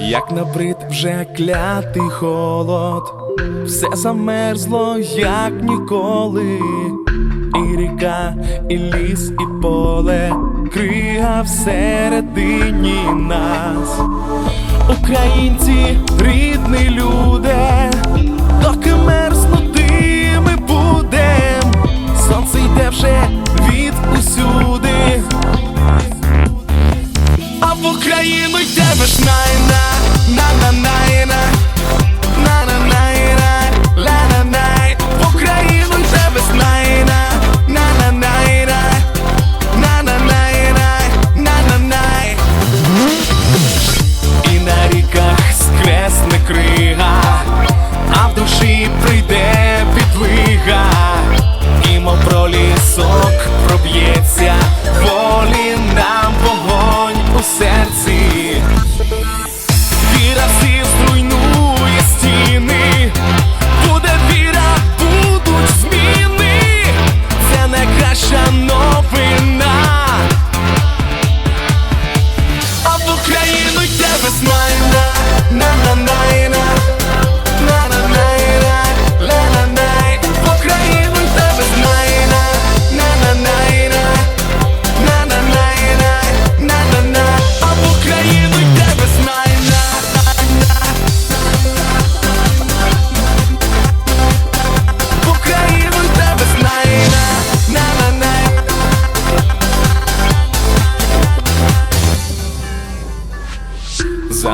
Як набрид вже клятий холод, все замерзло, як ніколи, і ріка, і ліс, і поле, крига всередині. Українці, рідні люди, доки мерзнути ми будем, сонце йде вже від усюди. А в Україну йде весна крига, а в душі прийде підвига, і мов про лісок проб'ється, волі нам вогонь у серці. Віра всі зруйнує стіни, буде віра, будуть зміни, це найкраща новина. А в Україну йде весна. На на на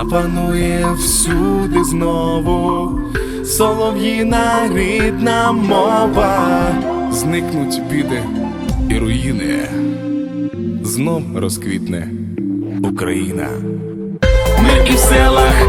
Запанує всюди знову. Солов'їна рідна мова, зникнуть біди і руїни, знов розквітне Україна. Ми і в селах,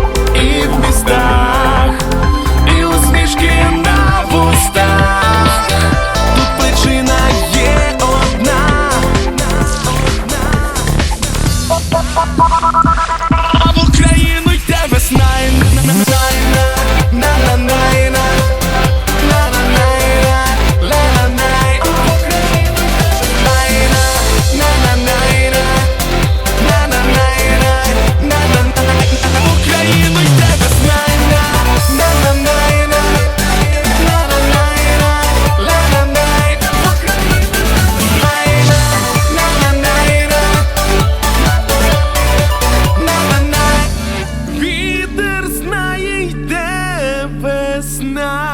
tonight.